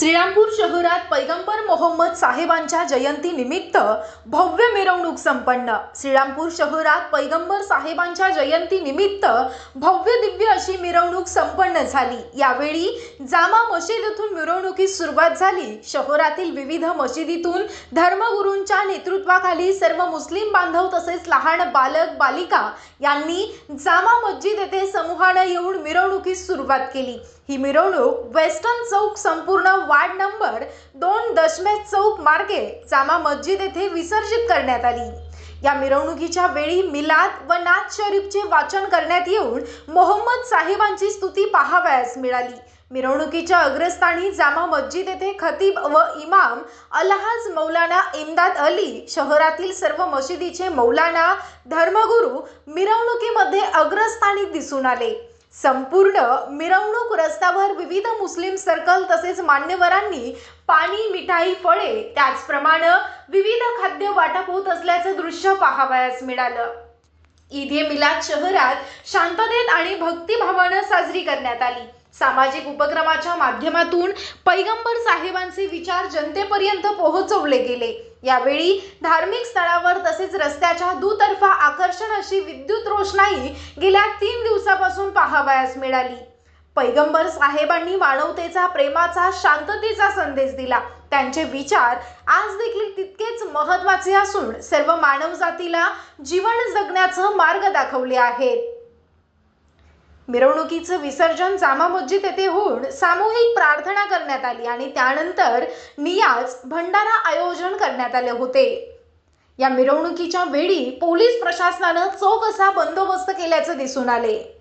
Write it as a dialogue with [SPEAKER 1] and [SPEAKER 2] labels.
[SPEAKER 1] श्रीरामपूर शहरात पैगंबर मोहम्मद साहेबांच्या जयंती निमित्त भव्य मिरवणूक संपन्न. श्रीरामपूर शहरात पैगंबर साहेबांच्या जयंती निमित्त भव्य दिव्य अशी मिरवणूक संपन्न झाली. यावेळी जामा मशिदीतून मिरवणुकीस सुरुवात झाली. शहरातील विविध मशिदीतून धर्मगुरूंच्या नेतृत्वाखाली सर्व मुस्लिम बांधव तसेच लहान बालक बालिका यांनी जामा मस्जिद येथे समूहानं येऊन मिरवणुकीस सुरुवात केली. ही मिरवणूक वेस्टर्न चौक संपूर्ण वार्ड नंबर दोन दशमेश चौक मार्गे जामा मस्जिद येथे विसर्जित करण्यात आली. या मिरवणुकीच्या वेळी मिलाद व नाथ शरीफचे वाचन करण्यात येऊन मोहम्मद साहेबांची स्तुती पाहावयास मिळाली. मिरवणुकीच्या अग्रस्थानी जामा मस्जिद येथे खतीब व इमाम अलहाज मौलाना इमदाद अली शहरातील सर्व मशिदीचे मौलाना धर्मगुरू मिरवणुकीमध्ये अग्रस्थानी दिसून आले. संपूर्ण मिरवणूक रस्त्यावर विविध मुस्लिम सर्कल तसेच मान्यवरांनी पाणी मिठाई फळे त्याचप्रमाणे विविध खाद्य वाटप होत असल्याचं दृश्य पाहावयास मिळालं. ईद ए मिलाद शहरात शांततेत आणि भक्तिभावानं साजरी करण्यात आली. सामाजिक उपक्रमाच्या माध्यमातून पैगंबर साहेबांचे विचार जनतेपर्यंत पोहोचवले गेले. यावेळी धार्मिक स्थळावर तसेच रस्त्याच्या दुतर्फा आकर्षण अशी विद्युत रोषणाई गेल्या तीन दिवसापासून पाहावयास मिळाली. पैगंबर साहेबांनी मानवतेचा प्रेमाचा शांततेचा संदेश दिला. त्यांचे विचार आज देखील तितकेच महत्त्वाचे असून सर्व मानवजातीला जीवन जगण्याचं मार्ग दाखवले आहेत. मिरवणुकीचं विसर्जन जामा मस्जिद येथे होऊन सामूहिक प्रार्थना करण्यात आली आणि त्यानंतर नियाज भंडारा आयोजन करण्यात आले होते. या मिरवणुकीच्या वेळी पोलीस प्रशासनानं चोख असा बंदोबस्त केल्याचं दिसून आले.